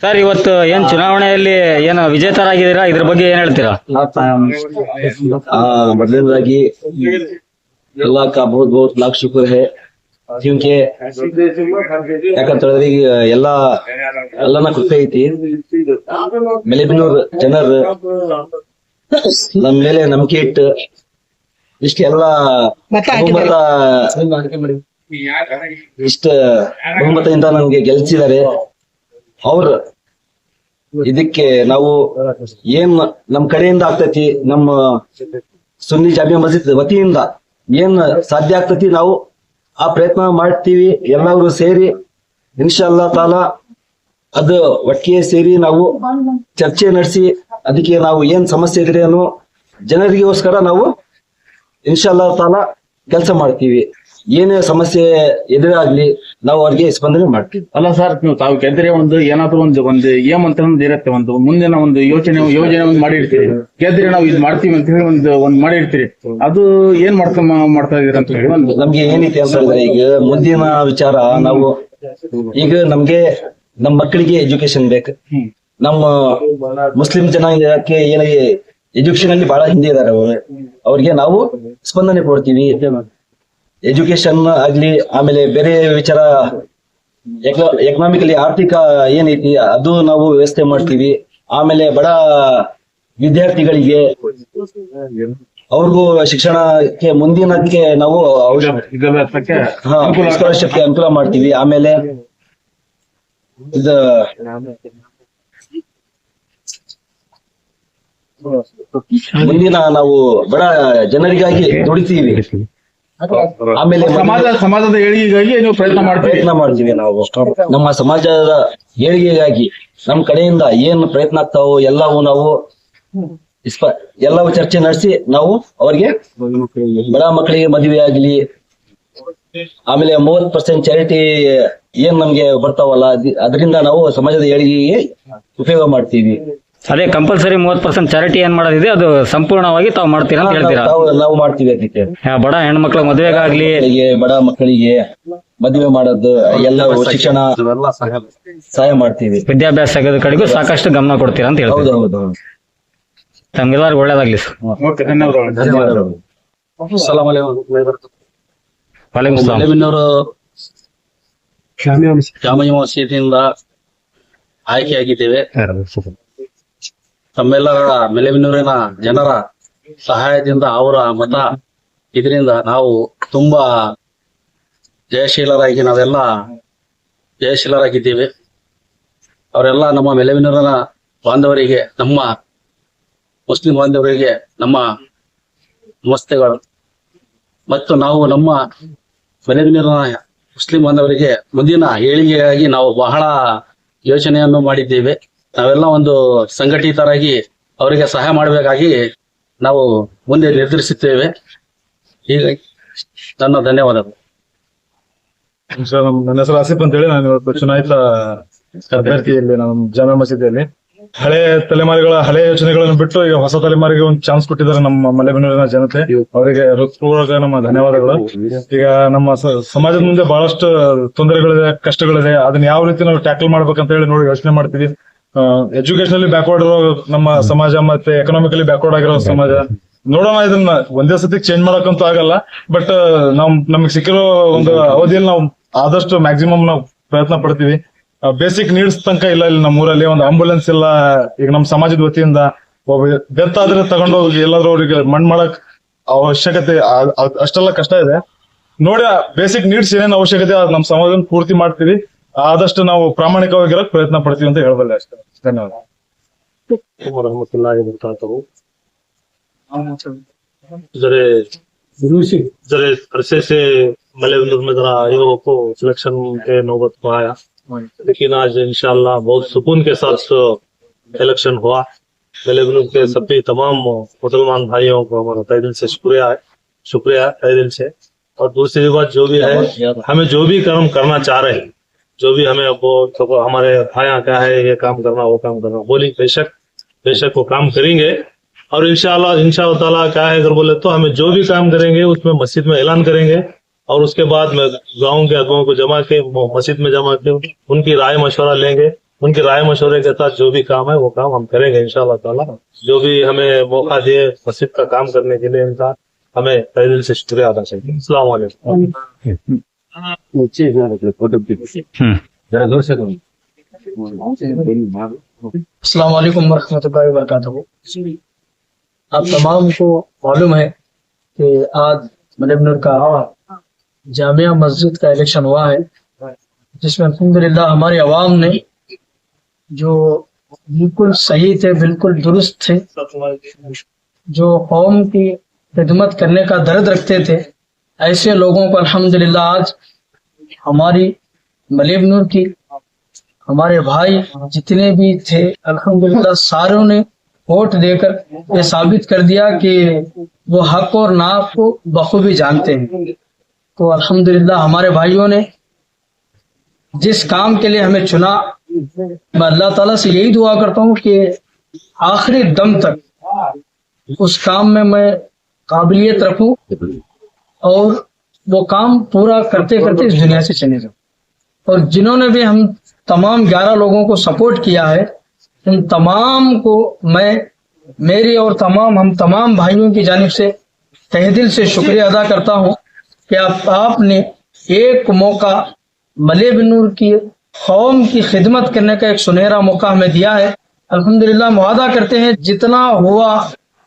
Sir ಇವತ್ತು ಏನ್ ಚುನಾವಣೆಯಲ್ಲಿ ಏನು ವಿಜೇತರಾಗಿದ್ದೀರಾ? ಇದ್ರ ಬಗ್ಗೆ ಏನ್ ಹೇಳ್ತೀರಾ? ಮೊದಲನೇದಾಗಿ ಎಲ್ಲಾ ಬಹುತ್ ಬಹುತ್ ಲಾಕ್ ಶುಕ್ರ ಹೇ ಯಾಕಂತ ಹೇಳಿದ್ರೆ ಈಗ ಎಲ್ಲಾ ಎಲ್ಲಾನ ಐತಿ. ಮೆಲೆಬಿನೂರ್ ಜನರು ನಮ್ ಮೇಲೆ ನಂಬಿಕೆ ಇಟ್ಟು ಇಷ್ಟೆಲ್ಲ ಬಹುಮತ ಇಷ್ಟ ಬಹುಮತದಿಂದ ನಮ್ಗೆ ಗೆಲ್ಸಿದ್ದಾರೆ. ಅವ್ರು ಇದಕ್ಕೆ ನಾವು ಏನ್ ನಮ್ ಕಡೆಯಿಂದ ಆಗ್ತೈತಿ ನಮ್ಮ ಸುನ್ನಿ ಜಾಮಿ ಮಸ್ಜಿದ್ ವತಿಯಿಂದ ಏನ್ ಸಾಧ್ಯ ಆಗ್ತೈತಿ ನಾವು ಆ ಪ್ರಯತ್ನ ಮಾಡ್ತೀವಿ ಎಲ್ಲರೂ ಸೇರಿ ಇನ್ಶಾಲ್ಲ ತಾಲ ಅದು ಒಟ್ಟಿಗೆ ಸೇರಿ ನಾವು ಚರ್ಚೆ ನಡೆಸಿ ಅದಕ್ಕೆ ನಾವು ಏನ್ ಸಮಸ್ಯೆ ಇದ್ರೆ ಅನ್ನೋ ಜನರಿಗೋಸ್ಕರ ನಾವು ಇನ್ಶಾಲ್ಲ ತಾಲ ಕೆಲಸ ಮಾಡ್ತೀವಿ. ಏನೇ ಸಮಸ್ಯೆ ಎದುರಾಗ್ಲಿ ನಾವು ಅವ್ರಿಗೆ ಸ್ಪಂದನೆ ಮಾಡ್ತೀವಿ. ಅಲ್ಲ ಸರ್ ನೀವು ತಾವು ಗೆದ್ರೆ ಒಂದು ಏನಾದ್ರೂ ಒಂದು ಒಂದು ಏಮ್ ಅಂತ ಒಂದು ಇರುತ್ತೆ ಒಂದು ಮುಂದಿನ ಒಂದು ಯೋಚನೆ ಯೋಜನೆ ಒಂದು ಮಾಡಿರ್ತೀರಿ. ಗೆದ್ರೆ ನಾವು ಇದು ಮಾಡ್ತೀವಿ ಅಂತ ಹೇಳಿ ಒಂದು ಒಂದು ಮಾಡಿರ್ತೀರಿ. ಅದು ಏನ್ ಮಾಡ್ತಾ ಮಾಡ್ತಾ ಇದೀರ ಅಂತ ಹೇಳಿ ಒಂದು ನಮ್ಗೆ ಏನೈತಿ ಅಂತ ಹೇಳಿದ್ರೆ ಈಗ ಮುಂದಿನ ವಿಚಾರ ನಾವು ಈಗ ನಮ್ಗೆ ನಮ್ ಮಕ್ಕಳಿಗೆ ಎಜುಕೇಶನ್ ಬೇಕು. ನಮ್ಮ ಮುಸ್ಲಿಂ ಜನಾಂಗಕ್ಕೆ ಏನಾಗಿ ಎಜುಕೇಶನ್ ಅಲ್ಲಿ ಬಹಳ ಹಿಂದೆ ಇದಾರೆ ಅವರು. ಅವ್ರಿಗೆ ನಾವು ಸ್ಪಂದನೆ ಕೊಡ್ತೀವಿ. ಎಜುಕೇಶನ್ ಆಗ್ಲಿ ಆಮೇಲೆ ಬೇರೆ ವಿಚಾರ ಎಕನಾಮಿಕಲಿ ಆರ್ಥಿಕ ಏನೈತಿ ಅದು ನಾವು ವ್ಯವಸ್ಥೆ ಮಾಡ್ತೀವಿ. ಆಮೇಲೆ ಬಡ ವಿದ್ಯಾರ್ಥಿಗಳಿಗೆ ಅವ್ರಿಗೂ ಶಿಕ್ಷಣಕ್ಕೆ ಮುಂದಿನಕ್ಕೆ ನಾವು ಸ್ಕಾಲರ್ಶಿಪ್ಗೆ ಅನುಕೂಲ ಮಾಡ್ತೀವಿ. ಆಮೇಲೆ ಇದು ಮುಂದಿನ ನಾವು ಬಡ ಜನರಿಗಾಗಿ ದುಡಿತೀವಿ. ಆಮೇಲೆ ಸಮಾಜ ಸಮಾಜದ ಏಳಿಗೆಗಾಗಿ ನೀವು ಪ್ರಯತ್ನ ಮಾಡ್ತೀವಿ ಪ್ರಯತ್ನ ಮಾಡ್ತೀವಿ ನಾವು. ನಮ್ಮ ಸಮಾಜದ ಏಳಿಗೆಗಾಗಿ ನಮ್ಮ ಕಡೆಯಿಂದ ಏನ್ ಪ್ರಯತ್ನ ಆಗ್ತಾವೋ ಎಲ್ಲವೂ ನಾವು ಎಲ್ಲವೂ ಚರ್ಚೆ ನಡೆಸಿ ನಾವು ಅವ್ರಿಗೆ ಬಡ ಮಕ್ಕಳಿಗೆ ಮದುವೆ ಆಗ್ಲಿ ಆಮೇಲೆ ಮೂವತ್ ಪರ್ಸೆಂಟ್ ಚಾರಿಟಿ ಏನ್ ನಮ್ಗೆ ಬರ್ತಾವಲ್ಲ ಅದ್- ಅದರಿಂದ ನಾವು ಸಮಾಜದ ಏಳಿಗೆಗೆ ಉಪಯೋಗ ಮಾಡ್ತೀವಿ. ಅದೇ ಕಂಪಲ್ಸರಿ ಮೂವತ್ ಪರ್ಸೆಂಟ್ ಚಾರಿಟಿ ಏನ್ ಮಾಡೋದಿದೆ ಅದು ಸಂಪೂರ್ಣವಾಗಿ ತಾವು ಮಾಡ್ತೀರಾ ಅಂತ ಹೇಳ್ತೀರಾ? ನಾವು ನಾವು ಮಾಡ್ತೀವಿ ಅದಕ್ಕೆ ಆ, ಬಡ ಹೆಣ್ಮಕ್ಳ ಮದುವೆಗಾಗ್ಲಿ. ಮಕ್ಕಳಿಗೆ ಬಡ ಮಕ್ಕಳಿಗೆ ಮದುವೆ ಮಾಡೋದು ಎಲ್ಲ ಶಿಕ್ಷಣ ಸಹಾಯ ಮಾಡ್ತೀವಿ. ವಿದ್ಯಾಭ್ಯಾಸ ಕಡೆಗೂ ಸಾಕಷ್ಟು ಗಮನ ಕೊಡ್ತೀರಾ ಅಂತ ಹೇಳ್ತೀವಿ. ಹೇಳ್ತೀರಾ ಹೌದು ಹೌದು. ತಮ್ಗೆಲ್ಲರಿಗೂ ಒಳ್ಳೇದಾಗ್ಲಿ ಸರ್. ಓಕೆ ಧನ್ಯವಾದಗಳು. ಧನ್ಯವಾದಗಳು. ಆಗಿದ್ದೇವೆ ಸಲಾಂ. ಮಸೀದಿಯಿಂದ ಆಯ್ಕೆಯಾಗಿದ್ದೇವೆ. ತಮ್ಮೆಲ್ಲರ ಮೆಲೆಮಿನೂರಿನ ಜನರ ಸಹಾಯದಿಂದ ಅವರ ಮತ ಇದರಿಂದ ನಾವು ತುಂಬಾ ಜಯಶೀಲರಾಗಿ ನಾವೆಲ್ಲ ಜಯಶೀಲರಾಗಿದ್ದೇವೆ. ಅವರೆಲ್ಲ ನಮ್ಮ ಮೆಲೆಮಿನೂರಿನ ಬಾಂಧವರಿಗೆ, ನಮ್ಮ ಮುಸ್ಲಿಂ ಬಾಂಧವರಿಗೆ ನಮ್ಮ ನಮಸ್ತೆಗಳು. ಮತ್ತು ನಾವು ನಮ್ಮ ಮೆಲೆಮಿನೂರಿನ ಮುಸ್ಲಿಂ ಬಾಂಧವರಿಗೆ ಮುಂದಿನ ಏಳಿಗೆಗಾಗಿ ನಾವು ಬಹಳ ಯೋಚನೆಯನ್ನು ಮಾಡಿದ್ದೇವೆ. ನಾವೆಲ್ಲ ಒಂದು ಸಂಘಟಿತರಾಗಿ ಅವರಿಗೆ ಸಹಾಯ ಮಾಡಬೇಕಾಗಿ ನಾವು ಮುಂದೆ ನಿರ್ಧರಿಸುತ್ತೇವೆ. ಈಗ ನನ್ನ ಧನ್ಯವಾದಗಳು. ಸರ್, ನನ್ನ ಹೆಸರು ಆಸಿಫ್ ಅಂತ ಹೇಳಿ ನಾನು ಇವತ್ತು ಚುನಾಯಿತ ಅಭ್ಯರ್ಥಿಯಲ್ಲಿ ನಮ್ಮ ಜಾಮಾ ಮಸೀದಿಯಲ್ಲಿ. ಹಳೆ ತಲೆಮಾರಿಗಳ ಹಳೆ ಯೋಚನೆಗಳನ್ನು ಬಿಟ್ಟು ಈಗ ಹೊಸ ತಲೆಮಾರಿಗೆ ಒಂದು ಚಾನ್ಸ್ ಕೊಟ್ಟಿದ್ದಾರೆ ನಮ್ಮ ಮಲೆಬೆನ್ನೂರಿನ ಜನತೆ. ಅವರಿಗೆ ಹೃತ್ಪೂರ್ವಕ ನಮ್ಮ ಧನ್ಯವಾದಗಳು. ಈಗ ನಮ್ಮ ಸಮಾಜದ ಮುಂದೆ ಬಹಳಷ್ಟು ತೊಂದರೆಗಳಿದೆ ಕಷ್ಟಗಳಿದೆ. ಅದನ್ನ ಯಾವ ರೀತಿ ನಾವು ಟ್ಯಾಕಲ್ ಮಾಡ್ಬೇಕಂತ ಹೇಳಿ ನೋಡಿ ಯೋಚನೆ ಮಾಡ್ತೀವಿ. ಎಜುಕೇಶನಲ್ಲಿ ಬ್ಯಾಕ್ವರ್ಡ್ ಇರೋ ನಮ್ಮ ಸಮಾಜ ಮತ್ತೆ ಎಕನಾಮಿಕಲಿ ಬ್ಯಾಕ್ವರ್ಡ್ ಆಗಿರೋ ಸಮಾಜ. ನೋಡೋಣ ಇದನ್ನ ಒಂದೇ ಸತಿ ಚೇಂಜ್ ಮಾಡಕ್ಕಂತೂ ಆಗಲ್ಲ ಬಟ್ ನಾವ್ ನಮ್ಗೆ ಸಿಕ್ಕಿರೋ ಒಂದು ಅವಧಿಯಲ್ಲಿ ನಾವು ಆದಷ್ಟು ಮ್ಯಾಕ್ಸಿಮಮ್ ನಾವು ಪ್ರಯತ್ನ ಪಡ್ತೀವಿ. ಬೇಸಿಕ್ ನೀಡ್ಸ್ ತನಕ ಇಲ್ಲ ಇಲ್ಲಿ ನಮ್ಮ ಊರಲ್ಲಿ, ಒಂದು ಆಂಬುಲೆನ್ಸ್ ಇಲ್ಲ, ಈಗ ನಮ್ಮ ಸಮಾಜದ ವತಿಯಿಂದ ಒಬ್ಬ ಡೆತ್ ಆದ್ರೆ ತಗೊಂಡೋಗಿ ಎಲ್ಲಾದ್ರೂ ಅವ್ರಿಗೆ ಮಣ್ಣು ಮಾಡಕ್ ಅವಶ್ಯಕತೆ ಅಷ್ಟೆಲ್ಲ ಕಷ್ಟ ಇದೆ. ನೋಡಿ ಬೇಸಿಕ್ ನೀಡ್ಸ್ ಏನೇನು ಅವಶ್ಯಕತೆ ನಮ್ಮ ಸಮಾಜ ಪೂರ್ತಿ ಮಾಡ್ತೀವಿ. ಆದಷ್ಟು ನಾವು ಪ್ರಾಮಾಣಿಕವಾಗಿರಕ್ ಪ್ರಯತ್ನ ಪಡ್ತೀವಿ ಅಂತ ಹೇಳಬಲ್ಲೆ ಅಷ್ಟೇ ಧನ್ಯವಾದ जरे जरे अरसे से मलेबुल में जरा युवाओं को सिलेक्शन के नौबत को आया लेकिन आज इंशाल्लाह बहुत सुकून के साथ इलेक्शन हुआ मलेबुल के सभी तमाम मुसलमान भाइयों को हमारा तय दिल से शुक्रिया है शुक्रिया है तय दिल से और दूसरी बात जो भी है हमें जो भी काम करना चाह रहे हैं जो भी हमें वो तो हमारे भाइयाँ क्या है, ये काम करना, वो काम करना, बोली, बेशक बेशक वो काम करेंगे। और इंशाल्लाह इंशाल्लाह ताला क्या है, अगर बोले तो हमें जो भी काम करेंगे, उसमें मस्जिद में ऐलान करेंगे। और उसके बाद में गाँव के आदमियों को जमा के मस्जिद में जमा के, उनकी राय मशवरा लेंगे। उनकी राय मशवरे के साथ जो भी काम है, वो काम हम करेंगे ताला। जो भी हमें मौका दिए मस्जिद का काम करने के लिए इनका हमें तहे दिल से शुक्रिया अदा चाहिए अस्सलाम वालेकुम वरहमतुल्लाहि वबरकातुहू। आप तमाम को मालूम है कि आज मलिबनूर का जामिया मस्जिद का इलेक्शन हुआ है जिसमें अल्हम्दुलिल्लाह हमारी आवाम ने जो बिल्कुल सही थे बिल्कुल दुरुस्त थे जो कौम की खिदमत करने का दर्द रखते थे ऐसे लोगों को अल्हम्दुलिल्लाह आज हमारी मलिब नूर की, हमारे भाई जितने भी थे, अल्हम्दुलिल्लाह सारों ने वोट देकर ये साबित कर दिया कि वो हक और नाफ को बखूबी जानते हैं। तो अल्हम्दुलिल्लाह हमारे भाइयों ने जिस काम के लिए हमें चुना, मैं अल्लाह ताला से यही दुआ करता हूँ कि आखिरी दम तक उस काम में मैं काबिलियत रखूँ। और वो काम पूरा करते करते इस दुनिया से चले जाऊँ और जिन्होंने भी हम तमाम ग्यारह लोगों को सपोर्ट किया है उन तमाम को मैं मेरी और तमाम हम तमाम भाइयों की जानब से तह दिल से शुक्रिया अदा करता हूँ कि आप आपने एक मौका मलेबनूर की कौम की खिदमत करने का एक सुनहरा मौका हमें दिया है। अल्हम्दुलिल्लाह हम वादा करते हैं जितना हुआ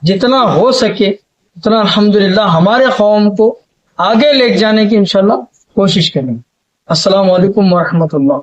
जितना हो सके उतना अल्हम्दुलिल्लाह हमारे कौम को आगे लेके जाने की इंशाल्लाह कोशिश करेंगे। अस्सलाम वालेकुम वरहमतुल्लाह।